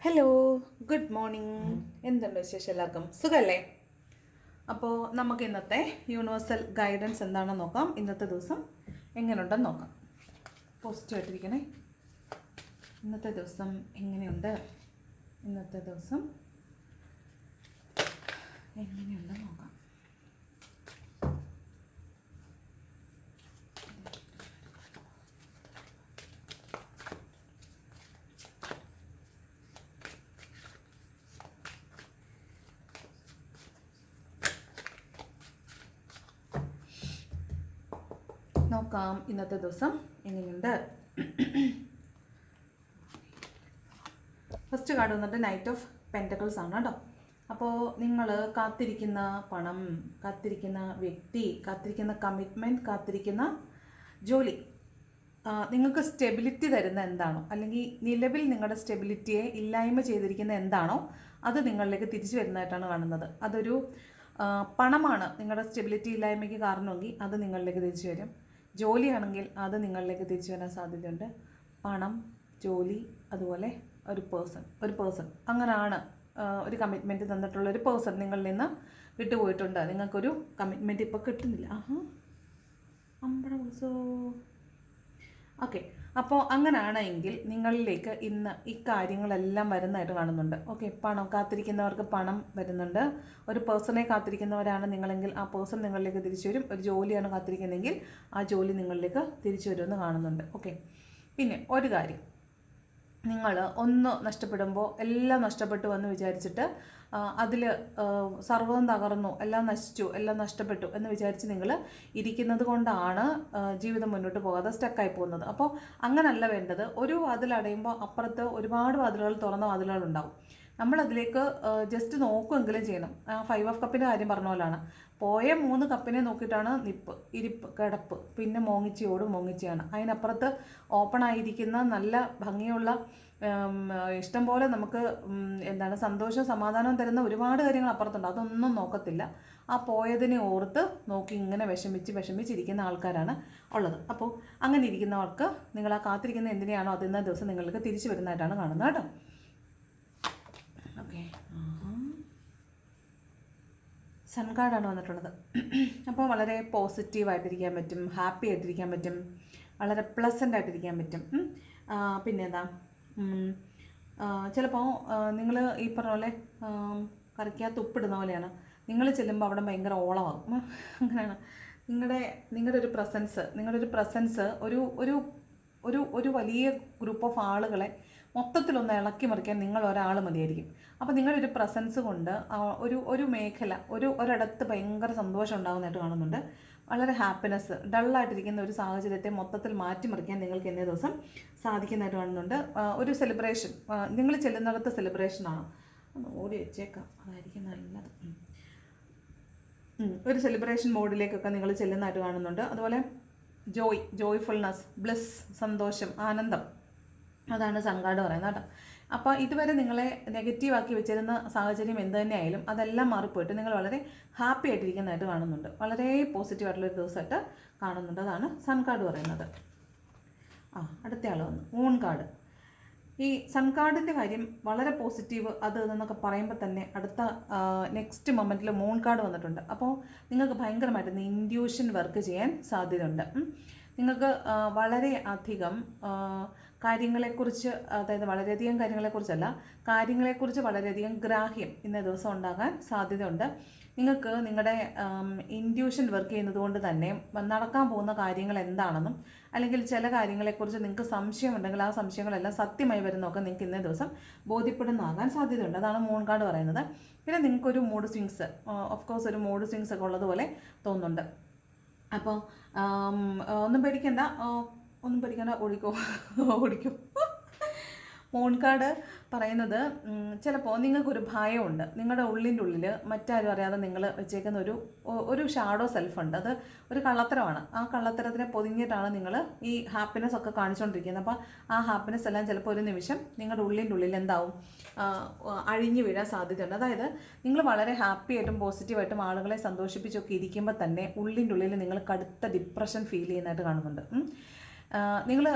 Hello good morning എന്തുണ്ട് വിശേഷം എല്ലാവർക്കും? സുഖമല്ലേ അപ്പോൾ നമുക്ക് ഇന്നത്തെ യൂണിവേഴ്സൽ ഗൈഡൻസ് എന്താണെന്ന് നോക്കാം. ഇന്നത്തെ ദിവസം എങ്ങനെയുണ്ടെന്ന് നോക്കാം. പോസിറ്റീവ് ആയിട്ടിരിക്കണേ. ഇന്നത്തെ ദിവസം എങ്ങനെയുണ്ട്? ഇന്നത്തെ ദിവസം എങ്ങനെയുണ്ടെന്ന് നോക്കാം നോക്കാം ഇന്നത്തെ ദിവസം എങ്ങനെയുണ്ട്? ഫസ്റ്റ് കാർഡ് വന്നിട്ട് നൈറ്റ് ഓഫ് പെന്റക്കിൾസ് ആണ് കേട്ടോ. അപ്പോൾ നിങ്ങൾ കാത്തിരിക്കുന്ന പണം കാത്തിരിക്കുന്ന വ്യക്തി കാത്തിരിക്കുന്ന കമ്മിറ്റ്മെന്റ് കാത്തിരിക്കുന്ന ജോലി നിങ്ങൾക്ക് സ്റ്റെബിലിറ്റി തരുന്ന എന്താണോ അല്ലെങ്കിൽ നിലവിൽ നിങ്ങളുടെ സ്റ്റെബിലിറ്റിയെ ഇല്ലായ്മ ചെയ്തിരിക്കുന്ന എന്താണോ അത് നിങ്ങളിലേക്ക് തിരിച്ചു വരുന്നതായിട്ടാണ് കാണുന്നത്. അതൊരു പണമാണ് നിങ്ങളുടെ സ്റ്റെബിലിറ്റി ഇല്ലായ്മയ്ക്ക് കാരണമെങ്കിൽ അത് നിങ്ങളിലേക്ക് തിരിച്ചു വരും. ജോലിയാണെങ്കിൽ അത് നിങ്ങളിലേക്ക് തിരിച്ചു വരാൻ സാധ്യതയുണ്ട്. പണം ജോലി അതുപോലെ ഒരു പേഴ്സൺ ഒരു പേഴ്സൺ അങ്ങനെയാണ് ഒരു കമ്മിറ്റ്മെന്റ് തന്നിട്ടുള്ള ഒരു പേഴ്സൺ നിങ്ങളിൽ നിന്ന് വിട്ടുപോയിട്ടുണ്ട്. നിങ്ങൾക്കൊരു കമ്മിറ്റ്മെന്റ് ഇപ്പോൾ കിട്ടുന്നില്ല. ആഹാ. അമ്പട ഉത്സവോ ഓക്കെ അപ്പോൾ അങ്ങനെയാണെങ്കിൽ നിങ്ങളിലേക്ക് ഇന്ന് ഈ കാര്യങ്ങളെല്ലാം വരുന്നതായിട്ട് കാണുന്നുണ്ട്. ഓക്കെ പണം കാത്തിരിക്കുന്നവർക്ക് പണം വരുന്നുണ്ട്. ഒരു പേഴ്സണെ കാത്തിരിക്കുന്നവരാണ് നിങ്ങളെങ്കിൽ ആ പേഴ്സൺ നിങ്ങളിലേക്ക് തിരിച്ചു വരും. ഒരു ജോലിയാണ് കാത്തിരിക്കുന്നതെങ്കിൽ ആ ജോലി നിങ്ങളിലേക്ക് തിരിച്ചു വരുമെന്ന് കാണുന്നുണ്ട്. ഓക്കെ പിന്നെ ഒരു കാര്യം. നിങ്ങൾ ഒന്ന് നഷ്ടപ്പെടുമ്പോൾ എല്ലാം നഷ്ടപ്പെട്ടു എന്ന് വിചാരിച്ചിട്ട് അതിൽ സർവം തകർന്നു എല്ലാം നശിച്ചു എല്ലാം നഷ്ടപ്പെട്ടു എന്ന് വിചാരിച്ച് നിങ്ങൾ ഇരിക്കുന്നത് കൊണ്ടാണ് ജീവിതം മുന്നോട്ട് പോകാതെ സ്റ്റക്കായി പോകുന്നത്. അപ്പോൾ അങ്ങനല്ല വേണ്ടത്. ഒരു വാതിൽ അടയുമ്പോൾ അപ്പുറത്ത് ഒരുപാട് വാതിലുകൾ തുറന്ന വാതിലുകൾ ഉണ്ടാവും. നമ്മളതിലേക്ക് ജസ്റ്റ് നോക്കുമെങ്കിലും ചെയ്യണം. ആ ഫൈവ് ഓഫ് കപ്പിന്റെ കാര്യം പറഞ്ഞ പോലാണ്. പോയ മൂന്ന് കപ്പിനെ നോക്കിയിട്ടാണ് നിപ്പ് ഇരിപ്പ് കിടപ്പ് പിന്നെ മോങ്ങിച്ചയോട് മോങ്ങിച്ചയാണ്. അതിനപ്പുറത്ത് ഓപ്പൺ ആയിരിക്കുന്ന നല്ല ഭംഗിയുള്ള ഇഷ്ടം പോലെ നമുക്ക് എന്താണ് സന്തോഷം സമാധാനം തരുന്ന ഒരുപാട് കാര്യങ്ങൾ അപ്പുറത്തുണ്ട്. അതൊന്നും നോക്കത്തില്ല. ആ പോയതിനെ ഓർത്ത് നോക്കി ഇങ്ങനെ വിഷമിച്ച് വിഷമിച്ചിരിക്കുന്ന ആൾക്കാരാണ് ഉള്ളത്. അപ്പോൾ അങ്ങനെ ഇരിക്കുന്നവർക്ക് നിങ്ങൾ ആ കാത്തിരിക്കുന്ന എന്തിനെയാണോ അതിന്ന ദിവസം നിങ്ങൾക്ക് തിരിച്ചു വരുന്നതായിട്ടാണ് കാണുന്നത് കേട്ടോ. ഓക്കെ. സൺ കാർഡാണ് വന്നിട്ടുള്ളത്. അപ്പോൾ വളരെ പോസിറ്റീവായിട്ടിരിക്കാൻ പറ്റും ഹാപ്പി ആയിട്ടിരിക്കാൻ പറ്റും വളരെ പ്ലസന്റ് ആയിട്ടിരിക്കാൻ പറ്റും. പിന്നെ എന്താ ചിലപ്പോൾ നിങ്ങൾ ഈ പറഞ്ഞ പോലെ കറിക്കകത്ത് ഉപ്പിടുന്ന പോലെയാണ്. നിങ്ങൾ ചെല്ലുമ്പോൾ അവിടെ ഭയങ്കര ഓളമാകും അങ്ങനെയാണ്. നിങ്ങളുടെ നിങ്ങളുടെ ഒരു പ്രസൻസ് നിങ്ങളുടെ ഒരു പ്രസൻസ് ഒരു ഒരു ഒരു വലിയ ഗ്രൂപ്പ് ഓഫ് ആളുകളെ മൊത്തത്തിലൊന്ന് ഇളക്കി മറിക്കാൻ നിങ്ങൾ ഒരാൾ മതിയായിരിക്കും. അപ്പോൾ നിങ്ങളുടെ ഒരു പ്രസൻസ് കൊണ്ട് ഒരു ഒരു മേഖല ഒരു ഒരിടത്ത് ഭയങ്കര സന്തോഷം ഉണ്ടാകുന്നതായിട്ട് കാണുന്നുണ്ട്. വളരെ ഹാപ്പിനെസ് ഡള്ളായിട്ടിരിക്കുന്ന ഒരു സാഹചര്യത്തെ മൊത്തത്തിൽ മാറ്റിമറിക്കാൻ നിങ്ങൾക്ക് ഇന്നേ ദിവസം സാധിക്കുന്നതായിട്ട് കാണുന്നുണ്ട്. ഒരു സെലിബ്രേഷൻ നിങ്ങൾ ചെല്ലുന്നിടത്ത് സെലിബ്രേഷനാണ് ഒന്ന് ഓടി വെച്ചേക്കാം. അതായിരിക്കും നല്ലത്. ഒരു സെലിബ്രേഷൻ മോഡിലേക്കൊക്കെ നിങ്ങൾ ചെല്ലുന്നതായിട്ട് കാണുന്നുണ്ട്. അതുപോലെ ജോയ് ജോയ്ഫുൾനെസ് ബ്ലിസ് സന്തോഷം ആനന്ദം. അതാണ് സംഘാട് പറയുന്നത് കേട്ടോ. അപ്പോൾ ഇതുവരെ നിങ്ങളെ നെഗറ്റീവ് ആക്കി വെച്ചിരുന്ന സാഹചര്യം എന്ത് തന്നെയായാലും അതെല്ലാം മാറിപ്പോയിട്ട് നിങ്ങൾ വളരെ ഹാപ്പി ആയിട്ടിരിക്കുന്നതായിട്ട് കാണുന്നുണ്ട്. വളരെ പോസിറ്റീവ് ആയിട്ടുള്ളൊരു ദിവസമായിട്ട് കാണുന്നുണ്ട്. അതാണ് സൺ കാർഡ് പറയുന്നത്. ആ അടുത്ത ആൾ വന്നു. മൂൺ കാർഡ് ഈ സൺ കാർഡിന്റെ കാര്യം വളരെ പോസിറ്റീവ് അത് എന്നൊക്കെ പറയുമ്പോൾ തന്നെ അടുത്ത നെക്സ്റ്റ് മൊമെന്റിൽ മൂൺ കാർഡ് വന്നിട്ടുണ്ട്. അപ്പോൾ നിങ്ങൾക്ക് ഭയങ്കരമായിട്ട് ഇൻഡ്യൂഷൻ വർക്ക് ചെയ്യാൻ സാധ്യതയുണ്ട്. നിങ്ങൾക്ക് വളരെ അധികം കാര്യങ്ങളെക്കുറിച്ച് അതായത് വളരെയധികം കാര്യങ്ങളെക്കുറിച്ചല്ല കാര്യങ്ങളെക്കുറിച്ച് വളരെയധികം ഗ്രാഹ്യം ഇന്ന ദിവസം ഉണ്ടാകാൻ സാധ്യതയുണ്ട്. നിങ്ങൾക്ക് നിങ്ങളുടെ ഇൻഡ്യൂഷൻ വർക്ക് ചെയ്യുന്നത് കൊണ്ട് തന്നെ നടക്കാൻ പോകുന്ന കാര്യങ്ങൾ എന്താണെന്നും അല്ലെങ്കിൽ ചില കാര്യങ്ങളെക്കുറിച്ച് നിങ്ങൾക്ക് സംശയമുണ്ടെങ്കിൽ ആ സംശയങ്ങളെല്ലാം സത്യമായി വരുന്നതൊക്കെ നിങ്ങൾക്ക് ഇന്നേ ദിവസം ബോധ്യപ്പെടുന്നതാകാൻ സാധ്യതയുണ്ട്. അതാണ് മൂൺ കാർഡ് പറയുന്നത്. പിന്നെ നിങ്ങൾക്കൊരു മൂഡ് സ്വിങ്സ് ഓഫ് കോഴ്സ് ഒരു മൂഡ് സ്വിങ്സ് ഒക്കെ ഉള്ളതുപോലെ തോന്നുന്നുണ്ട്. അപ്പോൾ ഒന്നും പേടിക്കണ്ട. ഒന്നും പഠിക്കണ്ട ഓടിക്കോ ഓടിക്കോ. മോൺകാട് പറയുന്നത് ചിലപ്പോൾ നിങ്ങൾക്കൊരു ഭയമുണ്ട്. നിങ്ങളുടെ ഉള്ളിന്റെ ഉള്ളിൽ മറ്റാരും അറിയാതെ നിങ്ങൾ വെച്ചേക്കുന്ന ഒരു ഒരു ഷാഡോ സെൽഫുണ്ട് അത് ഒരു കള്ളത്തരമാണ്. ആ കള്ളത്തരത്തിനെ പൊതിഞ്ഞിട്ടാണ് നിങ്ങൾ ഈ ഹാപ്പിനെസ് ഒക്കെ കാണിച്ചുകൊണ്ടിരിക്കുന്നത് അപ്പോൾ ആ ഹാപ്പിനെസ് എല്ലാം ചിലപ്പോൾ ഒരു നിമിഷം നിങ്ങളുടെ ഉള്ളിന്റെ ഉള്ളിൽ എന്താവും? അഴിഞ്ഞു വീഴാൻ സാധ്യതയുണ്ട്. അതായത് നിങ്ങൾ വളരെ ഹാപ്പി ആയിട്ടും പോസിറ്റീവായിട്ടും ആളുകളെ സന്തോഷിപ്പിച്ചൊക്കെ ഇരിക്കുമ്പോൾ തന്നെ ഉള്ളിന്റെ ഉള്ളിൽ നിങ്ങൾ കടുത്ത ഡിപ്രഷൻ ഫീൽ ചെയ്യുന്നതായിട്ട് കാണുന്നുണ്ട്. നിങ്ങൾ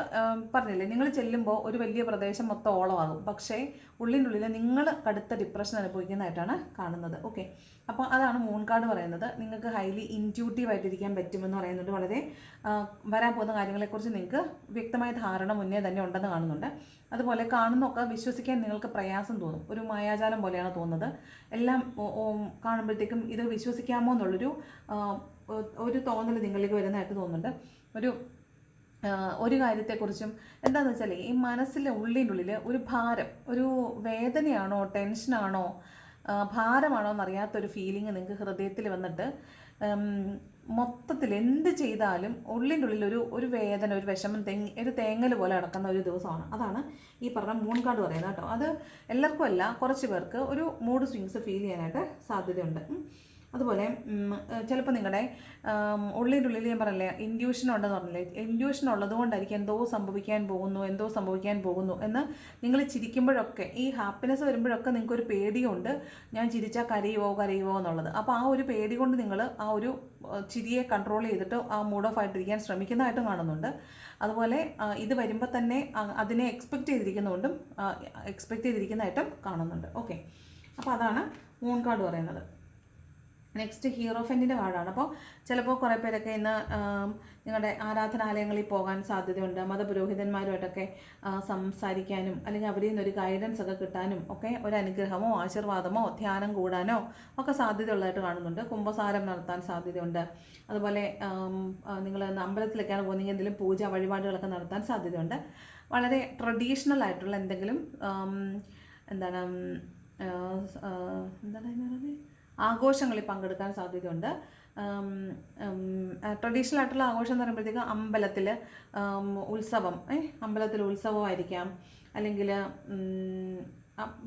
പറഞ്ഞില്ലേ നിങ്ങൾ ചെല്ലുമ്പോൾ ഒരു വലിയ പ്രദേശം മൊത്തം ഓളമാകും പക്ഷേ ഉള്ളിനുള്ളിൽ നിങ്ങൾ കടുത്ത ഡിപ്രഷൻ അനുഭവിക്കുന്നതായിട്ടാണ് കാണുന്നത്. ഓക്കെ അപ്പോൾ അതാണ് മൂൺ കാർഡ് പറയുന്നത്. നിങ്ങൾക്ക് ഹൈലി ഇന്റ്യൂട്ടീവ് ആയിട്ടിരിക്കാൻ പറ്റുമെന്ന് പറയുന്നുണ്ട് വളരെ വരാൻ പോകുന്ന കാര്യങ്ങളെക്കുറിച്ച് നിങ്ങൾക്ക് വ്യക്തമായ ധാരണ മുന്നേ തന്നെ ഉണ്ടെന്ന് കാണുന്നുണ്ട്. അതുപോലെ കാണുന്നൊക്കെ വിശ്വസിക്കാൻ നിങ്ങൾക്ക് പ്രയാസം തോന്നും. ഒരു മായാജാലം പോലെയാണ് തോന്നുന്നത്. എല്ലാം കാണുമ്പോഴത്തേക്കും ഇത് വിശ്വസിക്കാമോ എന്നുള്ളൊരു ഒരു തോന്നൽ നിങ്ങളിലേക്ക് വരുന്നതായിട്ട് തോന്നുന്നുണ്ട്. ഒരു ഒരു കാര്യത്തെക്കുറിച്ചും എന്താണെന്ന് വെച്ചാൽ ഈ മനസ്സിലെ ഉള്ളിന്റെ ഉള്ളിൽ ഒരു ഭാരം ഒരു വേദനയാണോ ടെൻഷനാണോ ഭാരമാണോ എന്നറിയാത്തൊരു ഫീലിംഗ് നിങ്ങൾക്ക് ഹൃദയത്തിൽ വന്നിട്ട് മൊത്തത്തിൽ എന്ത് ചെയ്താലും ഉള്ളിന്റെ ഉള്ളിൽ ഒരു ഒരു വേദന ഒരു വിഷമം തെങ്ങി ഒരു തേങ്ങൽ പോലെ അടക്കുന്ന ഒരു ദിവസമാണ്. അതാണ് ഈ പറഞ്ഞ മൂൺ കാർഡ് പറയുന്നത് കേട്ടോ. അത് എല്ലാവർക്കും അല്ല കുറച്ച് പേർക്ക് ഒരു മൂഡ് സ്വിങ്സ് ഫീൽ ചെയ്യാനായിട്ട് സാധ്യതയുണ്ട്. അതുപോലെ ചിലപ്പോൾ നിങ്ങളുടെ ഉള്ളിന്റെ ഉള്ളിൽ ഞാൻ പറഞ്ഞില്ലേ ഇൻഡ്യൂഷൻ ഉണ്ടെന്ന് പറഞ്ഞില്ലേ ഇൻഡ്യൂഷൻ ഉള്ളതുകൊണ്ടായിരിക്കും എന്തോ സംഭവിക്കാൻ പോകുന്നു എന്തോ സംഭവിക്കാൻ പോകുന്നു എന്ന് നിങ്ങൾ ചിരിക്കുമ്പോഴൊക്കെ ഈ ഹാപ്പിനെസ് വരുമ്പോഴൊക്കെ നിങ്ങൾക്കൊരു പേടിയുണ്ട് ഞാൻ ചിരിച്ചാൽ കരയുവോ കരയുവോ എന്നുള്ളത്. അപ്പോൾ ആ ഒരു പേടി കൊണ്ട് നിങ്ങൾ ആ ഒരു ചിരിയെ കൺട്രോൾ ചെയ്തിട്ട് ആ മൂഡ് ഓഫ് ആയിട്ടിരിക്കാൻ ശ്രമിക്കുന്നതായിട്ടും കാണുന്നുണ്ട്. അതുപോലെ ഇത് വരുമ്പോൾ തന്നെ അതിനെ എക്സ്പെക്റ്റ് ചെയ്തിരിക്കുന്നതുകൊണ്ടും എക്സ്പെക്റ്റ് ചെയ്തിരിക്കുന്നതായിട്ടും കാണുന്നുണ്ട്. ഓക്കെ. അപ്പോൾ അതാണ് മൂൺ കാർഡ് പറയുന്നത്. നെക്സ്റ്റ് ഹീറോ ഫെന്റിന്റെ കാർഡാണ് അപ്പോൾ ചിലപ്പോൾ കുറേ പേരൊക്കെ ഇന്ന് നിങ്ങളുടെ ആരാധനാലയങ്ങളിൽ പോകാൻ സാധ്യതയുണ്ട്. മതപുരോഹിതന്മാരുമായിട്ടൊക്കെ സംസാരിക്കാനും അല്ലെങ്കിൽ അവരിൽ നിന്നൊരു ഗൈഡൻസ് ഒക്കെ കിട്ടാനും ഒക്കെ ഒരു അനുഗ്രഹമോ ആശീർവാദമോ ധ്യാനം കൂടാനോ ഒക്കെ സാധ്യതയുള്ളതായിട്ട് കാണുന്നുണ്ട്. കുംഭസാരം നടത്താൻ സാധ്യതയുണ്ട്. അതുപോലെ നിങ്ങൾ അമ്പലത്തിലൊക്കെയാണ് പോകുന്നതെങ്കിൽ എന്തെങ്കിലും പൂജ വഴിപാടുകളൊക്കെ നടത്താൻ സാധ്യതയുണ്ട്. വളരെ ട്രഡീഷണൽ ആയിട്ടുള്ള എന്തെങ്കിലും എന്താണ് എന്താണ് പറയുന്നത്? ആഘോഷങ്ങളിൽ പങ്കെടുക്കാൻ സാധ്യതയുണ്ട്. ട്രഡീഷണൽ ആയിട്ടുള്ള ആഘോഷം എന്ന് പറയുമ്പോഴത്തേക്ക് അമ്പലത്തിൽ ഉത്സവം അമ്പലത്തിൽ ഉത്സവമായിരിക്കാം. അല്ലെങ്കിൽ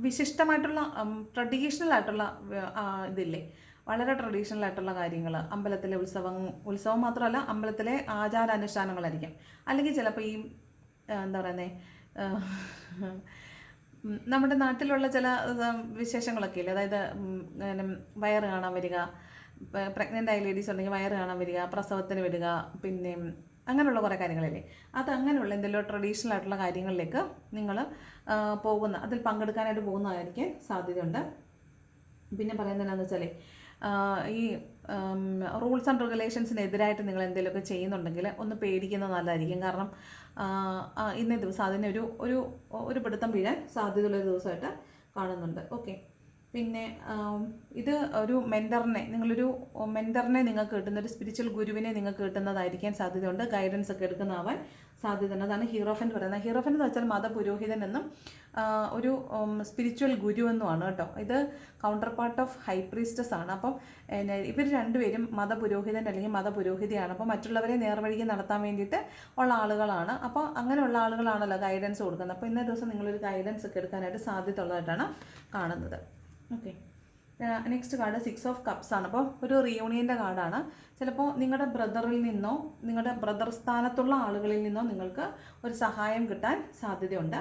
വിശിഷ്ടമായിട്ടുള്ള ട്രഡീഷണൽ ആയിട്ടുള്ള ഇതില്ലേ വളരെ ട്രഡീഷണൽ ആയിട്ടുള്ള കാര്യങ്ങൾ അമ്പലത്തിലെ ഉത്സവം ഉത്സവം മാത്രമല്ല അമ്പലത്തിലെ ആചാരാനുഷ്ഠാനങ്ങളായിരിക്കാം. അല്ലെങ്കിൽ ചിലപ്പോൾ ഈ എന്താ പറയുന്നത് നമ്മുടെ നാട്ടിലുള്ള ചില വിശേഷങ്ങളൊക്കെ ഇല്ലേ അതായത് വയറ് കാണാൻ വരിക പ്രഗ്നന്റ് ആയ ലേഡീസ് ഉണ്ടെങ്കിൽ വയറ് കാണാൻ വരിക പ്രസവത്തിന് വിടുക പിന്നെ അങ്ങനെയുള്ള കുറേ കാര്യങ്ങളില്ലേ? അത് അങ്ങനെയുള്ള എന്തെങ്കിലും ട്രഡീഷണൽ ആയിട്ടുള്ള കാര്യങ്ങളിലേക്ക് നിങ്ങൾ പോകുന്ന അതിൽ പങ്കെടുക്കാനായിട്ട് പോകുന്നതായിരിക്കാൻ സാധ്യതയുണ്ട്. പിന്നെ പറയുന്നത് എന്താണെന്ന് വെച്ചാൽ ഈ റൂൾസ് ആൻഡ് റെഗുലേഷൻസിനെതിരായിട്ട് നിങ്ങൾ എന്തെങ്കിലുമൊക്കെ ചെയ്യുന്നുണ്ടെങ്കിൽ ഒന്ന് പേടിക്കുന്നത് നല്ലതായിരിക്കും. കാരണം ഇന്നേ ദിവസം അതിനെ ഒരു ഒരു ഒരു പിടുത്തം വീഴാൻ സാധ്യതയുള്ള ഒരു ദിവസമായിട്ട് കാണുന്നുണ്ട്. ഓക്കെ പിന്നെ ഇത് ഒരു മെന്ററിനെ നിങ്ങളൊരു മെന്ററിനെ നിങ്ങൾക്ക് കിട്ടുന്ന ഒരു സ്പിരിച്വൽ ഗുരുവിനെ നിങ്ങൾക്ക് കിട്ടുന്നതായിരിക്കാൻ സാധ്യതയുണ്ട്. ഗൈഡൻസ് ഒക്കെ എടുക്കുന്നതാവാൻ സാധ്യതയുണ്ട്. അതാണ് ഹീറോഫൻ പറയുന്നത്. ഹീറോഫൻ എന്ന് വെച്ചാൽ മതപുരോഹിതൻ എന്നും ഒരു സ്പിരിച്വൽ ഗുരു എന്നുമാണ് കേട്ടോ. ഇത് counterpart of high priestess ആണ്. അപ്പം ഇവർ രണ്ടുപേരും മതപുരോഹിതൻ അല്ലെങ്കിൽ മതപുരോഹിതയാണ് അപ്പോൾ മറ്റുള്ളവരെ നേർവഴിക്ക് നടത്താൻ വേണ്ടിയിട്ട് ഉള്ള ആളുകളാണ്. അപ്പോൾ അങ്ങനെയുള്ള ആളുകളാണല്ലോ ഗൈഡൻസ് കൊടുക്കുന്നത്. അപ്പോൾ ഇന്നേ ദിവസം നിങ്ങളൊരു ഗൈഡൻസ് ഒക്കെ എടുക്കാനായിട്ട് സാധ്യത ഉള്ളതായിട്ടാണ് കാണുന്നത്. Okay next card six of cups ആണ്. അപ്പോൾ ഒരു റിയൂണിയന്റെ കാർഡാണ് ചിലപ്പോൾ നിങ്ങളുടെ ബ്രദറിൽ നിന്നോ നിങ്ങളുടെ ബ്രദർ സ്ഥാനത്തുള്ള ആളുകളിൽ നിന്നോ നിങ്ങൾക്ക് ഒരു സഹായം കിട്ടാൻ സാധ്യതയുണ്ട്.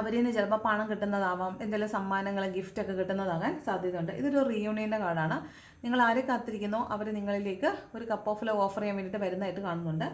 അവരിൽ നിന്ന് ചിലപ്പോൾ പണം കിട്ടുന്നതാവാം എന്തെങ്കിലും സമ്മാനങ്ങൾ ഗിഫ്റ്റൊക്കെ കിട്ടുന്നതാകാൻ സാധ്യതയുണ്ട്. ഇതൊരു റിയൂണിയന്റെ കാർഡാണ് നിങ്ങൾ ആരെ കാത്തിരിക്കുന്നോ അവർ നിങ്ങളിലേക്ക് ഒരു കപ്പ് ഓഫ് ലവ് ഓഫർ ചെയ്യാൻ വേണ്ടിയിട്ട് വരുന്നതായിട്ട് കാണുന്നുണ്ട്.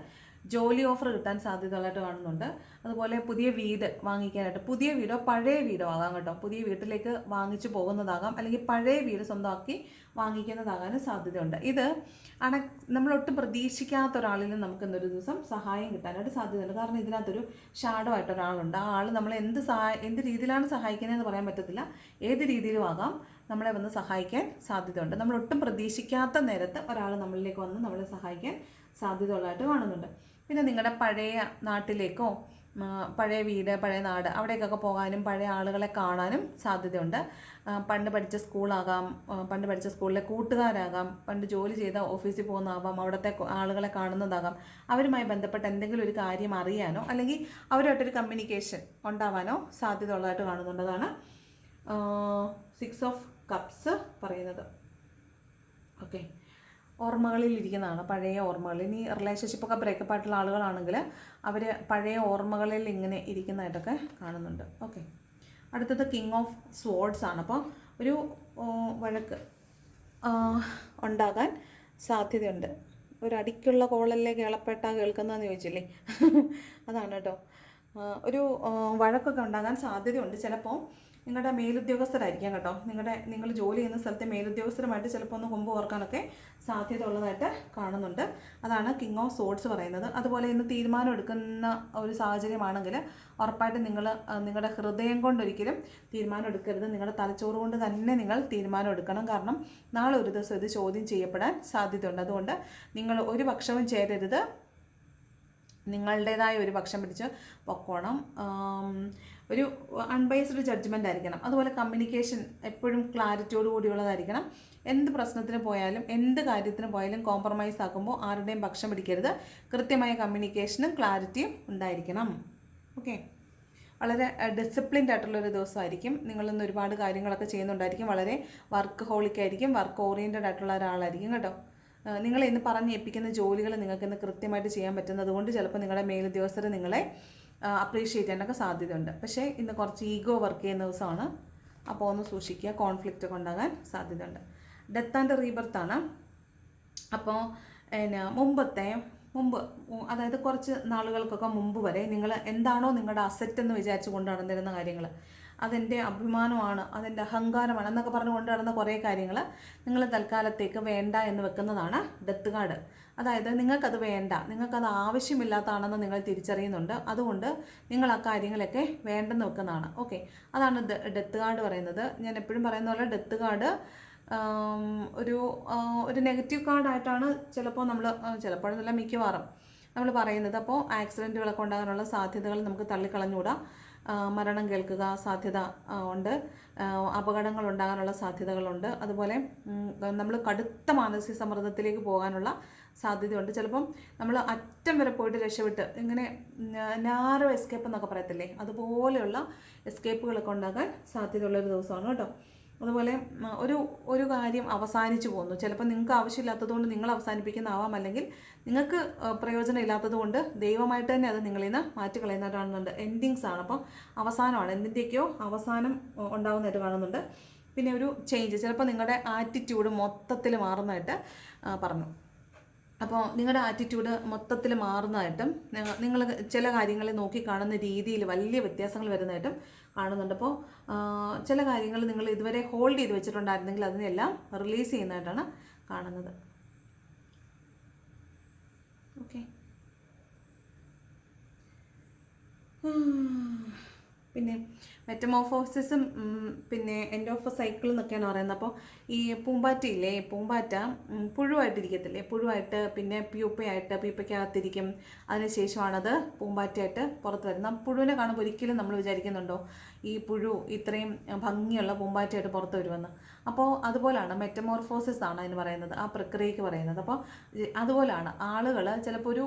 ജോലി ഓഫർ കിട്ടാൻ സാധ്യതകളായിട്ട് കാണുന്നുണ്ട്. അതുപോലെ പുതിയ വീട് വാങ്ങിക്കാനായിട്ട് പുതിയ വീടോ പഴയ വീടോ ആകാം കേട്ടോ. പുതിയ വീട്ടിലേക്ക് വാങ്ങിച്ചു പോകുന്നതാകാം അല്ലെങ്കിൽ പഴയ വീട് സ്വന്തമാക്കി വാങ്ങിക്കുന്നതാകാനും സാധ്യതയുണ്ട്. ഇത് അണ നമ്മളൊട്ടും പ്രതീക്ഷിക്കാത്ത ഒരാളിൽ നമുക്ക് ഇന്നൊരു ദിവസം സഹായം കിട്ടാനായിട്ട് സാധ്യതയുണ്ട്. കാരണം ഇതിനകത്തൊരു ഷാഡോ ആയിട്ട് ഒരാളുണ്ട്. ആ ആൾ നമ്മളെ എന്ത് സഹായ എന്ത് രീതിയിലാണ് സഹായിക്കുന്നതെന്ന് പറയാൻ പറ്റത്തില്ല. ഏത് രീതിയിലും ആകാം നമ്മളെ വന്ന് സഹായിക്കാൻ സാധ്യതയുണ്ട്. നമ്മൾ ഒട്ടും പ്രതീക്ഷിക്കാത്ത നേരത്ത് ഒരാൾ നമ്മളിലേക്ക് വന്ന് നമ്മളെ സഹായിക്കാൻ സാധ്യതയുള്ളതായിട്ട് കാണുന്നുണ്ട്. പിന്നെ നിങ്ങളുടെ പഴയ നാട്ടിലേക്കോ പഴയ വീട് പഴയ നാട് അവിടേക്കൊക്കെ പോകാനും പഴയ ആളുകളെ കാണാനും സാധ്യതയുണ്ട്. പണ്ട് പഠിച്ച സ്കൂളാകാം പണ്ട് പഠിച്ച സ്കൂളിലെ കൂട്ടുകാരാകാം പണ്ട് ജോലി ചെയ്ത ഓഫീസിൽ പോകുന്നതാവാം അവിടുത്തെ ആളുകളെ കാണുന്നതാകാം. അവരുമായി ബന്ധപ്പെട്ട എന്തെങ്കിലും ഒരു കാര്യം അറിയാനോ അല്ലെങ്കിൽ അവരുമായിട്ടൊരു കമ്മ്യൂണിക്കേഷൻ ഉണ്ടാവാനോ സാധ്യത ഉള്ളതായിട്ട് കാണുന്നുണ്ടതാണ് സിക്സ് ഓഫ് കപ്സ് പറയുന്നത്. ഓക്കെ ഓർമ്മകളിൽ ഇരിക്കുന്നതാണ് പഴയ ഓർമ്മകൾ. ഇനി റിലേഷൻഷിപ്പൊക്കെ ബ്രേക്കപ്പ് ആയിട്ടുള്ള ആളുകളാണെങ്കിൽ അവർ പഴയ ഓർമ്മകളിൽ ഇങ്ങനെ ഇരിക്കുന്നതായിട്ടൊക്കെ കാണുന്നുണ്ട്. ഓക്കെ അടുത്തത് കിങ് ഓഫ് സ്വേർഡ്സ് ആണ്. അപ്പോൾ ഒരു വഴക്ക് ഉണ്ടാകാൻ സാധ്യതയുണ്ട്. ഒരു അടിക്കുള്ള കോളല്ലേ കേളപ്പെട്ട കേൾക്കുന്നതെന്ന് ചോദിച്ചില്ലേ? അതാണ് കേട്ടോ. ഒരു വഴക്കൊക്കെ ഉണ്ടാകാൻ സാധ്യതയുണ്ട്. ചിലപ്പോൾ നിങ്ങളുടെ മേലുദ്യോഗസ്ഥരായിരിക്കാം കേട്ടോ. നിങ്ങളുടെ നിങ്ങൾ ജോലി ചെയ്യുന്ന സ്ഥലത്തെ മേലുദ്യോഗസ്ഥരുമായിട്ട് ചിലപ്പോൾ ഒന്ന് കൊമ്പ് ഓർക്കാനൊക്കെ സാധ്യത ഉള്ളതായിട്ട് കാണുന്നുണ്ട്. അതാണ് കിങ് ഓഫ് സോഡ്സ് പറയുന്നത്. അതുപോലെ ഇന്ന് തീരുമാനം എടുക്കുന്ന ഒരു സാഹചര്യമാണെങ്കിൽ ഉറപ്പായിട്ടും നിങ്ങൾ നിങ്ങളുടെ ഹൃദയം കൊണ്ടൊരിക്കലും തീരുമാനം എടുക്കരുത്. നിങ്ങളുടെ തലച്ചോറ് കൊണ്ട് തന്നെ നിങ്ങൾ തീരുമാനം എടുക്കണം. കാരണം നാളെ ഒരു ദിവസം ഇത് ചോദ്യം ചെയ്യപ്പെടാൻ സാധ്യതയുണ്ട്. അതുകൊണ്ട് നിങ്ങൾ ഒരു പക്ഷവും ചേരരുത്. നിങ്ങളുടേതായ ഒരു പക്ഷം പിടിച്ച് പൊക്കോണം. ഒരു അൺബൈസ്ഡ് ജഡ്ജ്മെന്റ് ആയിരിക്കണം. അതുപോലെ കമ്മ്യൂണിക്കേഷൻ എപ്പോഴും ക്ലാരിറ്റിയോട് കൂടിയുള്ളതായിരിക്കണം. എന്ത് പ്രശ്നത്തിന് പോയാലും എന്ത് കാര്യത്തിന് പോയാലും കോംപ്രമൈസ് ആക്കുമ്പോൾ ആരുടെയും പക്ഷം പിടിക്കരുത്. കൃത്യമായ കമ്മ്യൂണിക്കേഷനും ക്ലാരിറ്റിയും ഉണ്ടായിരിക്കണം. ഓക്കെ വളരെ ഡിസിപ്ലിൻഡ് ആയിട്ടുള്ള ഒരു ദിവസമായിരിക്കും. നിങ്ങളിന്ന് ഒരുപാട് കാര്യങ്ങളൊക്കെ ചെയ്യുന്നുണ്ടായിരിക്കും. വളരെ വർക്ക് ഹോളിക്കായിരിക്കും വർക്ക് ഓറിയന്റഡ് ആയിട്ടുള്ള ഒരാളായിരിക്കും കേട്ടോ. നിങ്ങൾ ഇന്ന് പറഞ്ഞ് ഏൽപ്പിക്കുന്ന ജോലികൾ നിങ്ങൾക്ക് ഇന്ന് കൃത്യമായിട്ട് ചെയ്യാൻ പറ്റുന്നത് കൊണ്ട് ചിലപ്പോൾ നിങ്ങളുടെ മേലുദ്യോഗസ്ഥർ നിങ്ങളെ അപ്രീഷിയേറ്റ് ചെയ്യാനൊക്കെ സാധ്യതയുണ്ട്. പക്ഷേ ഇന്ന് കുറച്ച് ഈഗോ വർക്ക് ചെയ്യുന്ന ദിവസമാണ്. അപ്പോൾ ഒന്ന് സൂക്ഷിക്കുക കോൺഫ്ലിക്റ്റ് ഒക്കെ ഉണ്ടാകാൻ സാധ്യതയുണ്ട്. ഡെത്ത് ആൻഡ് റീബർത്ത് ആണ്. അപ്പോൾ പിന്നെ മുമ്പത്തെ മുമ്പ് അതായത് കുറച്ച് നാളുകൾക്കൊക്കെ മുമ്പ് വരെ നിങ്ങൾ എന്താണോ നിങ്ങളുടെ അസറ്റ് എന്ന് വിചാരിച്ചു കൊണ്ട് നടന്നിരുന്ന കാര്യങ്ങൾ. അതെന്റെ അഭിമാനമാണ് അതെന്റെ അഹങ്കാരമാണ് എന്നൊക്കെ പറഞ്ഞു നടന്ന കുറേ കാര്യങ്ങൾ നിങ്ങൾ തൽക്കാലത്തേക്ക് വേണ്ട എന്ന് വെക്കുന്നതാണ് ഡെത്ത് കാർഡ്. അതായത് നിങ്ങൾക്കത് വേണ്ട നിങ്ങൾക്കത് ആവശ്യമില്ലാത്തതാണെന്ന് നിങ്ങൾ തിരിച്ചറിയുന്നുണ്ട്. അതുകൊണ്ട് നിങ്ങൾ ആ കാര്യങ്ങളൊക്കെ വേണ്ടെന്ന് വെക്കുന്നതാണ്. ഓക്കെ. അതാണ് ഡെത്ത് കാർഡ് പറയുന്നത്. ഞാൻ എപ്പോഴും പറയുന്ന പോലെ ഡെത്ത് കാർഡ് ഒരു ഒരു നെഗറ്റീവ് കാർഡായിട്ടാണ് ചിലപ്പോൾ നമ്മൾ ചിലപ്പോഴെന്നല്ല മിക്കവാറും നമ്മൾ പറയുന്നത്. അപ്പോൾ ആക്സിഡന്റുകളൊക്കെ ഉണ്ടാകാനുള്ള സാധ്യതകൾ നമുക്ക് തള്ളിക്കളഞ്ഞുകൂടാ. മരണം കേൾക്കുക സാധ്യത ഉണ്ട്. അപകടങ്ങൾ ഉണ്ടാകാനുള്ള സാധ്യതകളുണ്ട്. അതുപോലെ നമ്മൾ കടുത്ത മാനസിക സമ്മർദ്ദത്തിലേക്ക് പോകാനുള്ള സാധ്യതയുണ്ട്. ചിലപ്പം നമ്മൾ അറ്റം വരെ പോയിട്ട് രക്ഷപ്പെട്ട് ഇങ്ങനെ നാരോ എസ്കേപ്പ് എന്നൊക്കെ പറയത്തില്ലേ? അതുപോലെയുള്ള എസ്കേപ്പുകളൊക്കെ ഉണ്ടാകാൻ സാധ്യതയുള്ളൊരു ദിവസമാണ് കേട്ടോ. അതുപോലെ ഒരു ഒരു കാര്യം അവസാനിച്ചു പോകുന്നു ചിലപ്പോൾ നിങ്ങൾക്ക് ആവശ്യമില്ലാത്തതുകൊണ്ട് നിങ്ങൾ അവസാനിപ്പിക്കുന്നതാവാം. അല്ലെങ്കിൽ നിങ്ങൾക്ക് പ്രയോജനം ഇല്ലാത്തതുകൊണ്ട് ദൈവമായിട്ട് തന്നെ അത് നിങ്ങളിൽ നിന്ന് മാറ്റി കളയുന്നതായിട്ട് കാണുന്നുണ്ട്. എൻഡിങ്സ് ആണ്. അപ്പം അവസാനമാണ്. എന്തിന്റെയൊക്കെയോ അവസാനം ഉണ്ടാകുന്നതായിട്ട് കാണുന്നുണ്ട്. പിന്നെ ഒരു ചേഞ്ച് ചിലപ്പോൾ നിങ്ങളുടെ ആറ്റിറ്റ്യൂഡ് മൊത്തത്തിൽ മാറുന്നതായിട്ട് പറഞ്ഞു. അപ്പോൾ നിങ്ങളുടെ ആറ്റിറ്റ്യൂഡ് മൊത്തത്തിൽ മാറുന്നതായിട്ടും നിങ്ങൾ ചില കാര്യങ്ങളെ നോക്കി കാണുന്ന രീതിയിൽ വലിയ വ്യത്യാസങ്ങൾ വരുന്നതായിട്ടും കാണുന്നുണ്ട്. അപ്പോൾ ചില കാര്യങ്ങൾ നിങ്ങൾ ഇതുവരെ ഹോൾഡ് ചെയ്ത് വെച്ചിട്ടുണ്ടായിരുന്നെങ്കിൽ അതിനെല്ലാം റിലീസ് ചെയ്യുന്നതായിട്ടാണ് കാണുന്നത്. ഓക്കെ പിന്നെ മെറ്റമോഫോസിസും പിന്നെ എൻഡ് ഓഫ് സൈക്കിൾ എന്നൊക്കെയാണ് പറയുന്നത്. അപ്പോൾ ഈ പൂമ്പാറ്റയില്ലേ പൂമ്പാറ്റ പുഴുവായിട്ടിരിക്കത്തില്ലേ? പുഴുവായിട്ട് പിന്നെ പ്യൂപ്പയായിട്ട് പ്യൂപ്പയ്ക്കകത്തിരിക്കും. അതിനുശേഷമാണത് പൂമ്പാറ്റയായിട്ട് പുറത്ത് വരുന്നത്. പുഴുവിനെ കാണുമ്പോൾ ഒരിക്കലും നമ്മൾ വിചാരിക്കുന്നുണ്ടോ ഈ പുഴു ഇത്രയും ഭംഗിയുള്ള പൂമ്പാറ്റയായിട്ട് പുറത്ത് വരുമെന്ന്? അപ്പോൾ അതുപോലാണ് മെറ്റമോർഫോസിസ് ആണ് അതിന് പറയുന്നത് ആ പ്രക്രിയയ്ക്ക് പറയുന്നത്. അപ്പോൾ അതുപോലാണ് ആളുകൾ ചിലപ്പോൾ ഒരു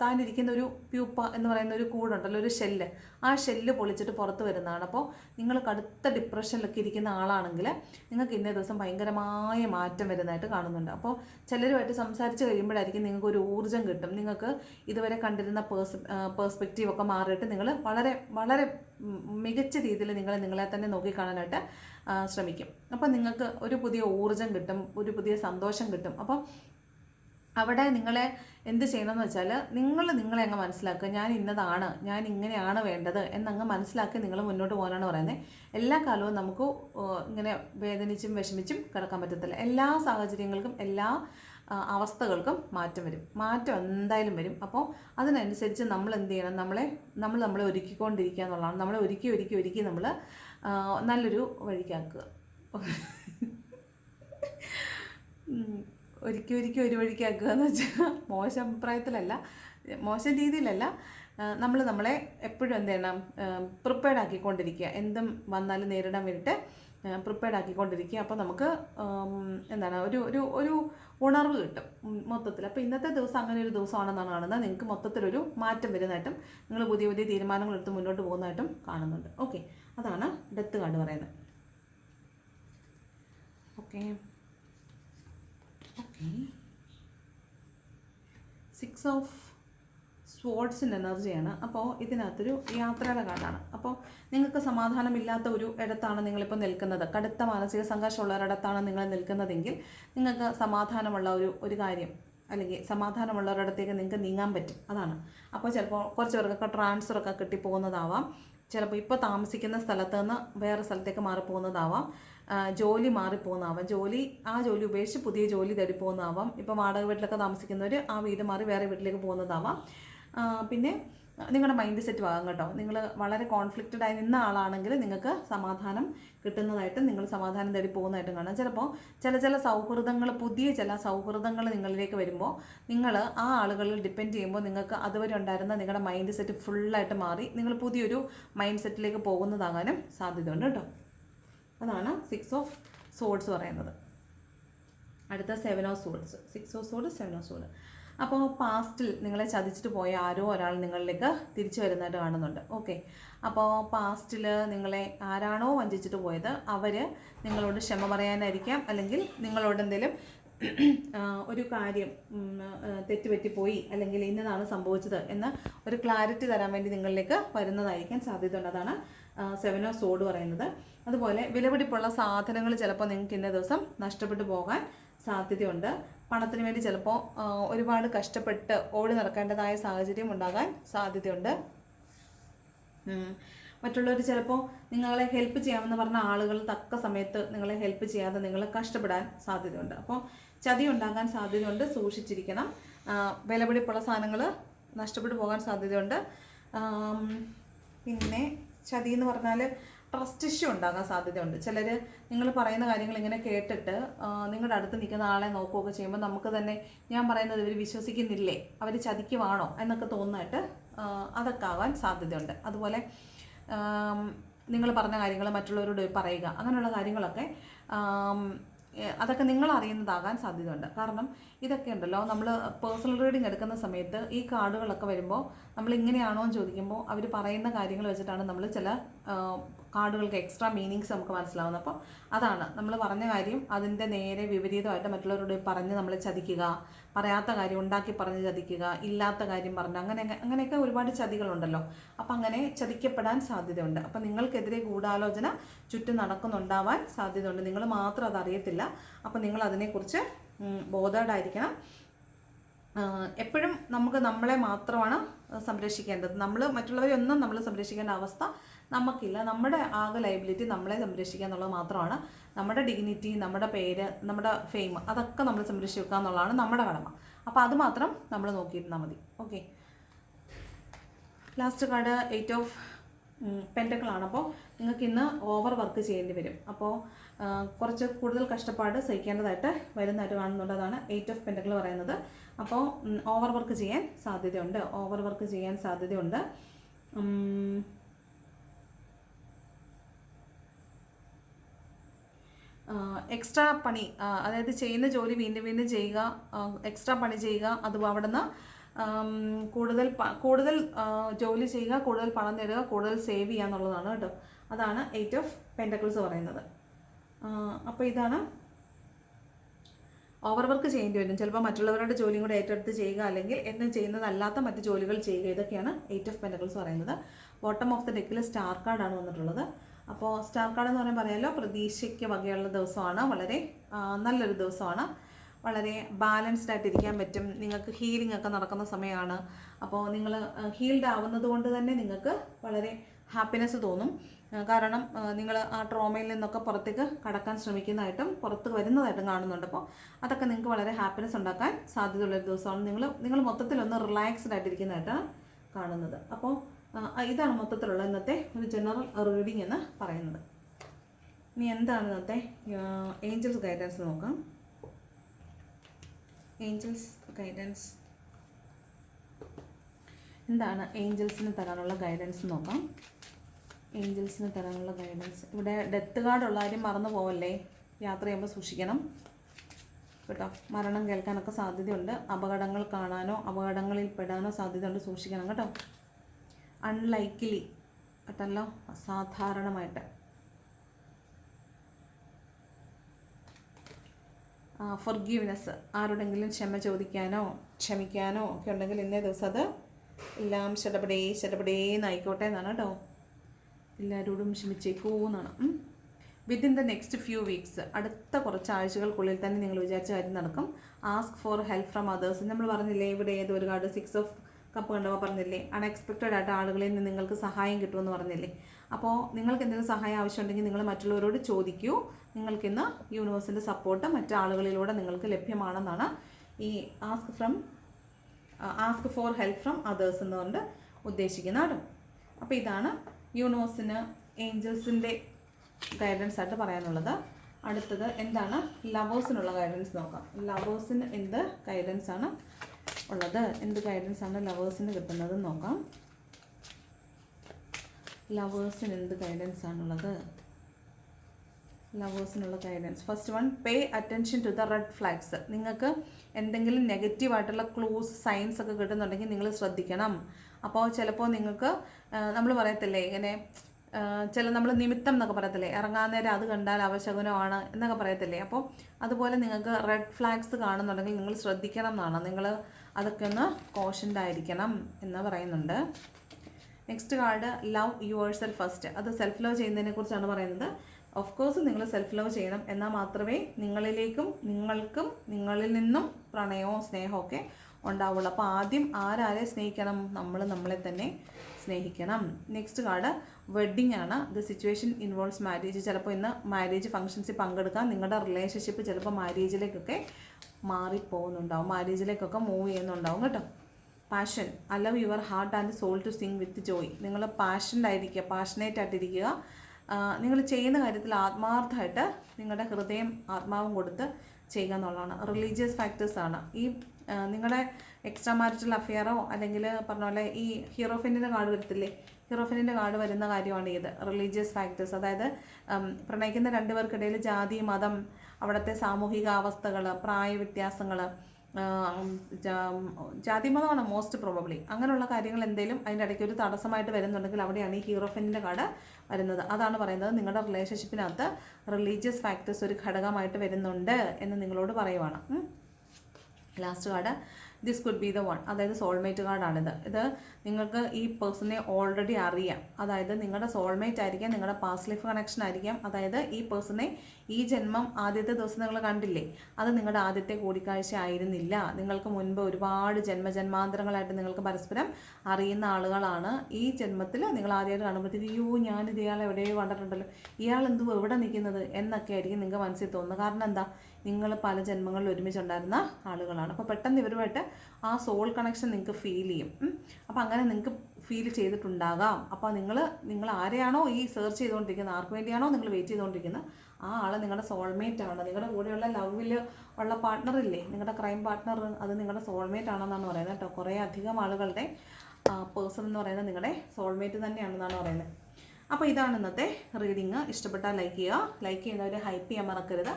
താനിരിക്കുന്ന ഒരു പ്യൂപ്പ എന്ന് പറയുന്ന ഒരു കൂടുണ്ടല്ലോ ഒരു ഷെല്ല്. ആ ഷെല്ല് പൊളിച്ചിട്ട് പുറത്ത് വരുന്നതാണ്. അപ്പോൾ നിങ്ങൾ കടുത്ത ഡിപ്രഷനിലൊക്കെ ഇരിക്കുന്ന ആളാണെങ്കിൽ നിങ്ങൾക്ക് ഇന്നേ ദിവസം ഭയങ്കരമായ മാറ്റം വരുന്നതായിട്ട് കാണുന്നുണ്ട്. അപ്പോൾ ചിലരുമായിട്ട് സംസാരിച്ച് കഴിയുമ്പോഴായിരിക്കും നിങ്ങൾക്ക് ഒരു ഊർജം കിട്ടും. നിങ്ങൾക്ക് ഇതുവരെ കണ്ടിരുന്ന പേഴ്സ് പേഴ്സ്പെക്റ്റീവ് ഒക്കെ മാറിയിട്ട് നിങ്ങൾ വളരെ വളരെ മികച്ച രീതിയിൽ നിങ്ങൾ നിങ്ങളെ തന്നെ നോക്കിക്കാണാനായിട്ട് ശ്രമിക്കും. അപ്പോൾ നിങ്ങൾക്ക് ഒരു പുതിയ ഊർജം കിട്ടും ഒരു പുതിയ സന്തോഷം കിട്ടും. അപ്പോൾ അവിടെ നിങ്ങളെ എന്ത് ചെയ്യണമെന്ന് വെച്ചാൽ നിങ്ങൾ നിങ്ങളെ അങ്ങ് മനസ്സിലാക്കുക. ഞാൻ ഇന്നതാണ് ഞാൻ ഇങ്ങനെയാണ് വേണ്ടത് എന്നങ്ങ് മനസ്സിലാക്കി നിങ്ങൾ മുന്നോട്ട് പോകാനാണ് പറയുന്നത് എല്ലാ കാലവും നമുക്ക് ഇങ്ങനെ വേദനിച്ചും വിഷമിച്ചും കിടക്കാൻ പറ്റത്തില്ല. എല്ലാ സാഹചര്യങ്ങൾക്കും എല്ലാ അവസ്ഥകൾക്കും മാറ്റം വരും. മാറ്റം എന്തായാലും വരും. അപ്പോൾ അതിനനുസരിച്ച് നമ്മൾ എന്ത് ചെയ്യണം? നമ്മളെ നമ്മൾ നമ്മളെ ഒരുക്കിക്കൊണ്ടിരിക്കുക എന്നുള്ളതാണ്. നമ്മളെ ഒരുക്കി ഒരുക്കി ഒരുക്കി നമ്മൾ നല്ലൊരു വഴിക്കാക്കുക ഉം. ഒരിക്കൽ ഒരു വഴിക്കാക്കുക എന്ന് വെച്ചാൽ മോശം അഭിപ്രായത്തിലല്ല മോശം രീതിയിലല്ല. നമ്മൾ നമ്മളെ എപ്പോഴും എന്ത് ചെയ്യണം? പ്രിപ്പയർഡ് ആക്കിക്കൊണ്ടിരിക്കുക. എന്തും വന്നാലും നേരിടാൻ വേണ്ടിയിട്ട് പ്രിപ്പയർഡ് ആക്കിക്കൊണ്ടിരിക്കുക. അപ്പോൾ നമുക്ക് എന്താണ് ഒരു ഒരു ഒരു ഉണർവ് കിട്ടും മൊത്തത്തിൽ. അപ്പോൾ ഇന്നത്തെ ദിവസം അങ്ങനെ ഒരു ദിവസമാണെന്നാണ് കാണുന്നത്. നിങ്ങൾക്ക് മൊത്തത്തിലൊരു മാറ്റം വരുന്നതായിട്ടും നിങ്ങൾ പുതിയ പുതിയ തീരുമാനങ്ങൾ എടുത്ത് മുന്നോട്ട് പോകുന്നതായിട്ടും കാണുന്നുണ്ട്. ഓക്കെ. അതാണ് ഡെത്ത് കാർഡ് പറയുന്നത്. ഓക്കെ. സിക്സ് ഓഫ് സ്പോർട്സിന്റെ എനർജിയാണ് അപ്പോൾ ഇതിനകത്തൊരു യാത്രയുടെ കാർഡാണ്. അപ്പോൾ നിങ്ങൾക്ക് സമാധാനമില്ലാത്ത ഒരു ഇടത്താണ് നിങ്ങളിപ്പോൾ നിൽക്കുന്നത്. കടുത്ത മാനസിക സംഘർഷമുള്ള ഒരിടത്താണ് നിങ്ങൾ നിൽക്കുന്നതെങ്കിൽ നിങ്ങൾക്ക് സമാധാനമുള്ള ഒരു ഒരു കാര്യം അല്ലെങ്കിൽ സമാധാനമുള്ളവരിടത്തേക്ക് നിങ്ങൾക്ക് നീങ്ങാൻ പറ്റും. അതാണ്. അപ്പോൾ ചിലപ്പോൾ കുറച്ച് പേർക്കൊക്കെ ട്രാൻസ്ഫറൊക്കെ കിട്ടിപ്പോകുന്നതാവാം. ചിലപ്പോൾ ഇപ്പോൾ താമസിക്കുന്ന സ്ഥലത്ത് നിന്ന് വേറെ സ്ഥലത്തേക്ക് മാറിപ്പോകുന്നതാവാം. ജോലി മാറിപ്പോകുന്നതാവാം ജോലി ആ ജോലി ഉപേക്ഷിച്ച് പുതിയ ജോലി തേടി പോകുന്നതാവാം ഇപ്പോൾ വാടക വീട്ടിലൊക്കെ താമസിക്കുന്നവർ ആ വീട് മാറി വേറെ വീട്ടിലേക്ക് പോകുന്നതാവാം. പിന്നെ നിങ്ങളുടെ മൈൻഡ് സെറ്റ് ആകും കേട്ടോ. നിങ്ങൾ വളരെ കോൺഫ്ലിക്റ്റഡ് ആയി നിന്ന ആളാണെങ്കിൽ നിങ്ങൾക്ക് സമാധാനം കിട്ടുന്നതായിട്ടും നിങ്ങൾ സമാധാനം തേടി പോകുന്നതായിട്ടും കാണാം. ചിലപ്പോൾ ചില ചില സൗഹൃദങ്ങൾ പുതിയ ചില സൗഹൃദങ്ങൾ നിങ്ങളിലേക്ക് വരുമ്പോൾ നിങ്ങൾ ആ ആളുകളിൽ ഡിപ്പെൻഡ് ചെയ്യുമ്പോൾ നിങ്ങൾക്ക് അതുവരെ ഉണ്ടായിരുന്ന നിങ്ങളുടെ മൈൻഡ് സെറ്റ് ഫുള്ളായിട്ട് മാറി നിങ്ങൾ പുതിയൊരു മൈൻഡ് സെറ്റിലേക്ക് പോകുന്നതാകാനും സാധ്യതയുണ്ട് കേട്ടോ. അതാണ് സിക്സ് ഓഫ് സോഡ്സ് പറയുന്നത്. അടുത്ത seven of swords six of swords seven of swords അപ്പോൾ പാസ്റ്റിൽ നിങ്ങളെ ചതിച്ചിട്ട് പോയ ആരോ ഒരാൾ നിങ്ങളിലേക്ക് തിരിച്ചു വരുന്നതായിട്ട് കാണുന്നുണ്ട്. ഓക്കെ അപ്പോൾ പാസ്റ്റിൽ നിങ്ങളെ ആരാണോ വഞ്ചിച്ചിട്ട് പോയത് അവർ നിങ്ങളോട് ക്ഷമ പറയാനായിരിക്കാം അല്ലെങ്കിൽ നിങ്ങളോട് എന്തെങ്കിലും ഒരു കാര്യം തെറ്റുപറ്റിപ്പോയി അല്ലെങ്കിൽ ഇന്നതാണ് സംഭവിച്ചത് എന്ന് ഒരു ക്ലാരിറ്റി തരാൻ വേണ്ടി നിങ്ങളിലേക്ക് വരുന്നതായിരിക്കാൻ സാധ്യത അതാണ് സെവൻ ഓഫ് സോഡ് പറയുന്നത്. അതുപോലെ വിലപിടിപ്പുള്ള സാധനങ്ങൾ ചിലപ്പോൾ നിങ്ങൾക്ക് ഇന്ന ദിവസം നഷ്ടപ്പെട്ടു പോകാൻ സാധ്യതയുണ്ട്. പണത്തിന് വേണ്ടി ചിലപ്പോൾ ഒരുപാട് കഷ്ടപ്പെട്ട് ഓടി നടക്കേണ്ടതായ സാഹചര്യം ഉണ്ടാകാൻ സാധ്യതയുണ്ട്. മറ്റുള്ളവർ ചിലപ്പോൾ നിങ്ങളെ ഹെൽപ്പ് ചെയ്യാമെന്ന് പറഞ്ഞ ആളുകൾ തക്ക സമയത്ത് നിങ്ങളെ ഹെൽപ്പ് ചെയ്യാതെ നിങ്ങൾ കഷ്ടപ്പെടാൻ സാധ്യതയുണ്ട്. അപ്പോൾ ചതി ഉണ്ടാകാൻ സാധ്യതയുണ്ട് സൂക്ഷിച്ചിരിക്കണം. വിലപിടിപ്പുള്ള സാധനങ്ങൾ നഷ്ടപ്പെട്ടു പോകാൻ സാധ്യതയുണ്ട്. പിന്നെ ചതി എന്ന് പറഞ്ഞാൽ ട്രസ്റ്റ് ഇഷ്യൂ ഉണ്ടാകാൻ സാധ്യതയുണ്ട്. ചിലർ നിങ്ങൾ പറയുന്ന കാര്യങ്ങൾ ഇങ്ങനെ കേട്ടിട്ട് നിങ്ങളുടെ അടുത്ത് നിൽക്കുന്ന ആളെ നോക്കുകയൊക്കെ ചെയ്യുമ്പോൾ നമുക്ക് തന്നെ ഞാൻ പറയുന്നത് ഇവർ വിശ്വസിക്കുന്നില്ലേ? അവർ ചതിക്കുവാണോ എന്നൊക്കെ തോന്നായിട്ട് അതൊക്കെ ആവാൻ സാധ്യതയുണ്ട്. അതുപോലെ നിങ്ങൾ പറഞ്ഞ കാര്യങ്ങൾ മറ്റുള്ളവരോട് പറയുക അങ്ങനെയുള്ള കാര്യങ്ങളൊക്കെ അതൊക്കെ നിങ്ങൾ അറിയുന്നതാകാൻ സാധ്യതയുണ്ട്. കാരണം ഇതൊക്കെ ഉണ്ടല്ലോ നമ്മൾ പേഴ്സണൽ റീഡിങ് എടുക്കുന്ന സമയത്ത് ഈ കാർഡുകളൊക്കെ വരുമ്പോൾ നമ്മൾ ഇങ്ങനെയാണോ എന്ന് ചോദിക്കുമ്പോൾ അവർ പറയുന്ന കാര്യങ്ങൾ വെച്ചിട്ടാണ് നമ്മൾ ചില കാർഡുകൾക്ക് എക്സ്ട്രാ മീനിങ്സ് നമുക്ക് മനസ്സിലാവുന്നത് അപ്പോൾ അതാണ് നമ്മൾ പറഞ്ഞ കാര്യം അതിന്റെ നേരെ വിപരീതമായിട്ട് മറ്റുള്ളവരോട് പറഞ്ഞ് നമ്മൾ ചതിക്കുക പറയാത്ത കാര്യം ഉണ്ടാക്കി പറഞ്ഞ് ചതിക്കുക ഇല്ലാത്ത കാര്യം പറഞ്ഞ് അങ്ങനെ അങ്ങനെയൊക്കെ ഒരുപാട് ചതികളുണ്ടല്ലോ. അപ്പം അങ്ങനെ ചതിക്കപ്പെടാൻ സാധ്യതയുണ്ട്. അപ്പം നിങ്ങൾക്കെതിരെ ഗൂഢാലോചന ചുറ്റും നടക്കുന്നുണ്ടാവാൻ സാധ്യതയുണ്ട്. നിങ്ങൾ മാത്രം അതറിയത്തില്ല അപ്പം നിങ്ങൾ അതിനെക്കുറിച്ച് ബോധേഡായിരിക്കണം എപ്പോഴും നമുക്ക് നമ്മളെ മാത്രമാണ് സംരക്ഷിക്കേണ്ടത്. നമ്മൾ മറ്റുള്ളവരെ ഒന്നും നമ്മൾ സംരക്ഷിക്കേണ്ട അവസ്ഥ നമുക്കില്ല. നമ്മുടെ ആകെ ലൈബിലിറ്റി നമ്മളെ സംരക്ഷിക്കുക എന്നുള്ളത് മാത്രമാണ്. നമ്മുടെ ഡിഗ്നിറ്റി നമ്മുടെ പേര് നമ്മുടെ ഫെയിം അതൊക്കെ നമ്മൾ സംരക്ഷിക്കുക എന്നുള്ളതാണ് നമ്മുടെ കടമ. അപ്പോൾ അത് മാത്രം നമ്മൾ നോക്കിയിരുന്നാൽ മതി. Okay last card eight of പെന്റക്കളാണ് അപ്പോൾ നിങ്ങൾക്ക് ഇന്ന് ഓവർ വർക്ക് ചെയ്യേണ്ടി വരും. അപ്പോൾ കുറച്ച് കൂടുതൽ കഷ്ടപ്പാട് സഹിക്കേണ്ടതായിട്ട് വരുന്നതായിട്ട് കാണുന്നുണ്ട് എയ്റ്റ് ഓഫ് പെന്റക്കൾ പറയുന്നത്. അപ്പോൾ ഓവർ വർക്ക് ചെയ്യാൻ സാധ്യതയുണ്ട്. ഓവർ വർക്ക് ചെയ്യാൻ സാധ്യതയുണ്ട്. എക്സ്ട്രാ പണി അതായത് ചെയ്യുന്ന ജോലി വീണ്ടും വീണ്ടും ചെയ്യുക എക്സ്ട്രാ പണി ചെയ്യുക അത് അവിടെ നിന്ന് കൂടുതൽ കൂടുതൽ ജോലി ചെയ്യുക കൂടുതൽ പണം നേടുക കൂടുതൽ സേവ് ചെയ്യുക എന്നുള്ളതാണ് കേട്ടോ. അതാണ് എയ്റ്റ് ഓഫ് പെന്റക്കിൾസ് പറയുന്നത്. അപ്പോൾ ഇതാണ് ഓവർ വർക്ക് ചെയ്യേണ്ടി വരും ചിലപ്പോൾ മറ്റുള്ളവരുടെ ജോലിയും കൂടെ ഏറ്റെടുത്ത് ചെയ്യുക അല്ലെങ്കിൽ എന്നും ചെയ്യുന്നതല്ലാത്ത മറ്റ് ജോലികൾ ചെയ്യുക. ഇതൊക്കെയാണ് എയ്റ്റ് ഓഫ് പെന്റക്കിൾസ് പറയുന്നത്. ബോട്ടം ഓഫ് ദ ഡെക്കിൽ സ്റ്റാർ കാർഡാണ് വന്നിട്ടുള്ളത്. അപ്പോൾ സ്റ്റാർ കാർഡ് എന്ന് പറയുമ്പോൾ പറയാമല്ലോ പ്രതീക്ഷയ്ക്ക് വകയുള്ള ദിവസമാണ്. വളരെ നല്ലൊരു ദിവസമാണ്. വളരെ ബാലൻസ്ഡ് ആയിട്ട് ഇരിക്കാൻ പറ്റും. നിങ്ങൾക്ക് ഹീലിംഗ് ഒക്കെ നടക്കുന്ന സമയമാണ്. അപ്പോൾ നിങ്ങൾ ഹീൽഡ് ആവുന്നത് കൊണ്ട് തന്നെ നിങ്ങൾക്ക് വളരെ ഹാപ്പിനെസ് തോന്നും. കാരണം നിങ്ങൾ ആ ട്രോമയിൽ നിന്നൊക്കെ പുറത്തേക്ക് കടക്കാൻ ശ്രമിക്കുന്നതായിട്ടും പുറത്ത് വരുന്നതായിട്ടും കാണുന്നുണ്ട് അപ്പോൾ അതൊക്കെ നിങ്ങൾക്ക് വളരെ ഹാപ്പിനെസ് ഉണ്ടാക്കാൻ സാധ്യതയുള്ളൊരു ദിവസമാണ് നിങ്ങൾ നിങ്ങൾ മൊത്തത്തിലൊന്ന് റിലാക്സ്ഡ് ആയിട്ടിരിക്കുന്നതായിട്ടാണ് കാണുന്നത്. അപ്പോൾ ഇതാണ് മൊത്തത്തിലുള്ള ഇന്നത്തെ ഒരു ജനറൽ റീഡിംഗ് എന്ന് പറയുന്നത്. ഇനി എന്താണ് ഇന്നത്തെ ഏഞ്ചൽസ് ഗൈഡൻസ് നോക്കാം. ഏഞ്ചൽസ് ഗൈഡൻസ് എന്താണ് ഏഞ്ചൽസിന് തരാനുള്ള ഗൈഡൻസ് നോക്കാം. ഏഞ്ചൽസിന് തരാനുള്ള ഗൈഡൻസ് ഇവിടെ ഡെത്ത് കാർഡ് ഉള്ള കാര്യം മറന്നു പോവല്ലേ? യാത്ര ചെയ്യുമ്പോൾ സൂക്ഷിക്കണം. കേട്ടോ? മരണം കേൾക്കാനൊക്കെ സാധ്യതയുണ്ട്. അപകടങ്ങൾ കാണാനോ അപകടങ്ങളിൽ പെടാനോ സാധ്യതയുണ്ട്. സൂക്ഷിക്കണം കേട്ടോ. അൺലൈക്കിലി കേട്ടല്ലോ? അസാധാരണമായിട്ട്. ഫൊർഗീവ്നെസ് ആരോടെങ്കിലും ക്ഷമ ചോദിക്കാനോ ക്ഷമിക്കാനോ ഒക്കെ ഉണ്ടെങ്കിൽ ഇന്നേ ദിവസം അത് എല്ലാം ശടപടേ എന്നായിക്കോട്ടെ എന്നാണ് കേട്ടോ. എല്ലാവരോടും ക്ഷമിച്ചേക്കൂ എന്നാണ് within the next few weeks അടുത്ത കുറച്ച് ആഴ്ചകൾക്കുള്ളിൽ തന്നെ നിങ്ങൾ വിചാരിച്ച കാര്യം നടക്കും. Ask for help from others നമ്മൾ പറഞ്ഞില്ലേ ഇവിടെ ഏത് ഒരു കാർഡ് സിക്സ് ഓഫ് കപ്പ് കണ്ടപ്പോൾ പറഞ്ഞില്ലേ അൺഎക്സ്പെക്റ്റഡ് ആയിട്ട് ആളുകളിൽ നിന്ന് നിങ്ങൾക്ക് സഹായം കിട്ടുമെന്ന് പറഞ്ഞില്ലേ. അപ്പോൾ നിങ്ങൾക്ക് എന്തെങ്കിലും സഹായം ആവശ്യമുണ്ടെങ്കിൽ നിങ്ങൾ മറ്റുള്ളവരോട് ചോദിക്കൂ. നിങ്ങൾക്കിന്ന് യൂണിവേഴ്സിന്റെ സപ്പോർട്ട് മറ്റാളുകളിലൂടെ നിങ്ങൾക്ക് ലഭ്യമാണെന്നാണ് ഈ ask from ask for help from others എന്നുകൊണ്ട് ഉദ്ദേശിക്കുന്നതാണ് അപ്പോൾ ഇതാണ് യൂണിവേഴ്സിന് ഏഞ്ചൽസിന്റെ ഗൈഡൻസ് ആയിട്ട് പറയാനുള്ളത്. അടുത്തത് എന്താണ്? ലവേഴ്സിനുള്ള ഗൈഡൻസ് നോക്കാം. ലവേഴ്സിന് എന്ത് ഗൈഡൻസ് ആണ് ഉള്ളത്? എന്ത് ഗൈഡൻസ് ആണ് ലവേഴ്സിന് കിട്ടുന്നത് നോക്കാം. ലവേഴ്സിന് എന്ത് ഗൈഡൻസ് ആണുള്ളത് ലവേഴ്സിനുള്ള guidance first one pay attention to the red flags നിങ്ങൾക്ക് എന്തെങ്കിലും നെഗറ്റീവായിട്ടുള്ള ക്ലൂസ് സൈൻസ് ഒക്കെ കിട്ടുന്നുണ്ടെങ്കിൽ നിങ്ങൾ ശ്രദ്ധിക്കണം. അപ്പോൾ ചിലപ്പോൾ നിങ്ങൾക്ക് നമ്മൾ പറയത്തില്ലേ ഇങ്ങനെ ചില നമ്മൾ നിമിത്തം എന്നൊക്കെ പറയത്തില്ലേ ഇറങ്ങാൻ നേരം അത് കണ്ടാൽ അവശകുനമാണ് എന്നൊക്കെ പറയത്തില്ലേ. അപ്പോൾ അതുപോലെ നിങ്ങൾക്ക് റെഡ് ഫ്ലാഗ്സ് കാണുന്നുണ്ടെങ്കിൽ നിങ്ങൾ ശ്രദ്ധിക്കണം എന്നാണ്. നിങ്ങൾ അതൊക്കെ ഒന്ന് കോഷൻഡ് ആയിരിക്കണം എന്ന് പറയുന്നുണ്ട്. Next card love yourself first അത് സെൽഫ് ലവ് ചെയ്യുന്നതിനെ കുറിച്ചാണ് പറയുന്നത്. ഓഫ് കോഴ്സ് നിങ്ങൾ സെൽഫ് ലവ് ചെയ്യണം. എന്നാൽ മാത്രമേ നിങ്ങളിലേക്കും നിങ്ങൾക്കും നിങ്ങളിൽ നിന്നും പ്രണയവും സ്നേഹവും ഒക്കെ ഉണ്ടാവുള്ളൂ. അപ്പോൾ ആദ്യം ആരാരെ സ്നേഹിക്കണം? നമ്മൾ നമ്മളെ തന്നെ സ്നേഹിക്കണം. നെക്സ്റ്റ് കാർഡ് വെഡ്ഡിംഗ് ആണ്. ദ സിറ്റുവേഷൻ ഇൻവോൾവ്സ് മാരേജ് ചിലപ്പോൾ ഇന്ന് മാരേജ് ഫംഗ്ഷൻസിൽ പങ്കെടുക്കാം. നിങ്ങളുടെ റിലേഷൻഷിപ്പ് ചിലപ്പോൾ മാരേജിലേക്കൊക്കെ മാറിപ്പോകുന്നുണ്ടാവും. മാരേജിലേക്കൊക്കെ മൂവ് ചെയ്യുന്നുണ്ടാവും കേട്ടോ. Passion I love your heart and soul to sing with joy നിങ്ങൾ പാഷൻഡ് ആയിരിക്കുക പാഷനേറ്റ് ആയിട്ടിരിക്കുക. നിങ്ങൾ ചെയ്യുന്ന കാര്യത്തിൽ ആത്മാർത്ഥമായിട്ട് നിങ്ങളുടെ ഹൃദയം ആത്മാവും കൊടുത്ത് ചെയ്യുക എന്നുള്ളതാണ്. റിലീജിയസ് ഫാക്ടേഴ്സാണ് ഈ നിങ്ങളുടെ എക്സ്ട്രാ മാരിറ്റൽ അഫെയറോ അല്ലെങ്കിൽ പറഞ്ഞ പോലെ ഈ ഹീറോഫിന്റെ കാർഡ് വരത്തില്ലേ? ഹീറോഫിനിന്റെ കാർഡ് വരുന്ന കാര്യമാണ് ഇത്. റിലീജിയസ് ഫാക്ടേഴ്സ് അതായത് പ്രണയിക്കുന്ന രണ്ടുപേർക്കിടയിൽ ജാതി മതം അവിടുത്തെ സാമൂഹിക അവസ്ഥകൾ പ്രായ വ്യത്യാസങ്ങൾ ജാതി മതമാണ് മോസ്റ്റ് പ്രോബബ്ലി അങ്ങനെയുള്ള കാര്യങ്ങൾ എന്തെങ്കിലും അതിന്റെ ഇടയ്ക്ക് ഒരു തടസ്സമായിട്ട് വരുന്നുണ്ടെങ്കിൽ അവിടെയാണ് ഈ ഹീറോഫിന്റെ കട വരുന്നത്. അതാണ് പറയുന്നത്. നിങ്ങളുടെ റിലേഷൻഷിപ്പിനകത്ത് റിലീജിയസ് ഫാക്ടേഴ്സ് ഒരു ഘടകമായിട്ട് വരുന്നുണ്ട് എന്ന് നിങ്ങളോട് പറയുവാണ്. Last card this could be the one അതായത് സോൾമേറ്റ് കാർഡാണിത് ഇത് നിങ്ങൾക്ക് ഈ പേഴ്സണെ ഓൾറെഡി അറിയാം. അതായത് നിങ്ങളുടെ സോൾമേറ്റ് ആയിരിക്കാം നിങ്ങളുടെ പാസ്റ്റ് ലൈഫ് കണക്ഷൻ ആയിരിക്കാം. അതായത് ഈ പേഴ്സണെ ഈ ജന്മം ആദ്യത്തെ ദിവസം നിങ്ങൾ കണ്ടില്ലേ? അത് നിങ്ങളുടെ ആദ്യത്തെ കൂടിക്കാഴ്ച ആയിരുന്നില്ല. നിങ്ങൾക്ക് മുൻപ് ഒരുപാട് ജന്മജന്മാന്തരങ്ങളായിട്ട് നിങ്ങൾക്ക് പരസ്പരം അറിയുന്ന ആളുകളാണ് ഈ ജന്മത്തിൽ നിങ്ങൾ ആദ്യമായിട്ട് കാണുമ്പോഴത്തേക്ക് അയ്യോ ഞാനിത് ഇയാളെ എവിടെയോ കണ്ടിട്ടുണ്ടല്ലോ. ഇയാൾ എന്തുവാ എവിടെ നിൽക്കുന്നത്? എന്നൊക്കെ ആയിരിക്കും നിങ്ങൾക്ക് മനസ്സിൽ തോന്നുന്നത്. കാരണം എന്താ? നിങ്ങൾ പല ജന്മങ്ങളിൽ ഒരുമിച്ചുണ്ടായിരുന്ന ആളുകളാണ്. അപ്പോൾ പെട്ടെന്ന് ഇവരുമായിട്ട് ആ സോൾ കണക്ഷൻ നിങ്ങൾക്ക് ഫീൽ ചെയ്യും. അപ്പോൾ അങ്ങനെ നിങ്ങൾക്ക് ഫീൽ ചെയ്തിട്ടുണ്ടാകാം. അപ്പോൾ നിങ്ങൾ നിങ്ങൾ ആരെയാണോ ഈ സെർച്ച് ചെയ്തുകൊണ്ടിരിക്കുന്നത് ആർക്ക് വേണ്ടിയാണോ നിങ്ങൾ വെയിറ്റ് ചെയ്തുകൊണ്ടിരിക്കുന്നത് ആ ആൾ നിങ്ങളുടെ സോൾമേറ്റ് ആണ്. നിങ്ങളുടെ കൂടെയുള്ള ലവിൽ ഉള്ള പാർട്ട്ണർ ഇല്ലേ നിങ്ങളുടെ ക്രൈം പാർട്ട്ണർ അത് നിങ്ങളുടെ സോൾമേറ്റ് ആണെന്നാണ് പറയുന്നത് കേട്ടോ. കുറേ അധികം ആളുകളുടെ പേഴ്സൺ എന്ന് പറയുന്നത് നിങ്ങളുടെ സോൾമേറ്റ് തന്നെയാണെന്നാണ് പറയുന്നത്. അപ്പോൾ ഇതാണ് ഇന്നത്തെ റീഡിങ് ഇഷ്ടപ്പെട്ടാൽ ലൈക്ക് ചെയ്യുക. ലൈക്ക് ചെയ്യുന്നവർ ഹൈപ്പ് ചെയ്യാൻ മറക്കരുത്.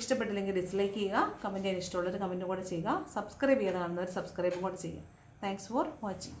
ഇഷ്ടപ്പെട്ടില്ലെങ്കിൽ ഡിസ്ലൈക്ക് ചെയ്യുക. കമന്റ് ചെയ്യാൻ ഇഷ്ടമുള്ളവർ കമന്റും കൂടെ ചെയ്യുക. സബ്സ്ക്രൈബ് ചെയ്ത് കാണുന്നവർ സബ്സ്ക്രൈബും കൂടെ ചെയ്യുക. Thanks for watching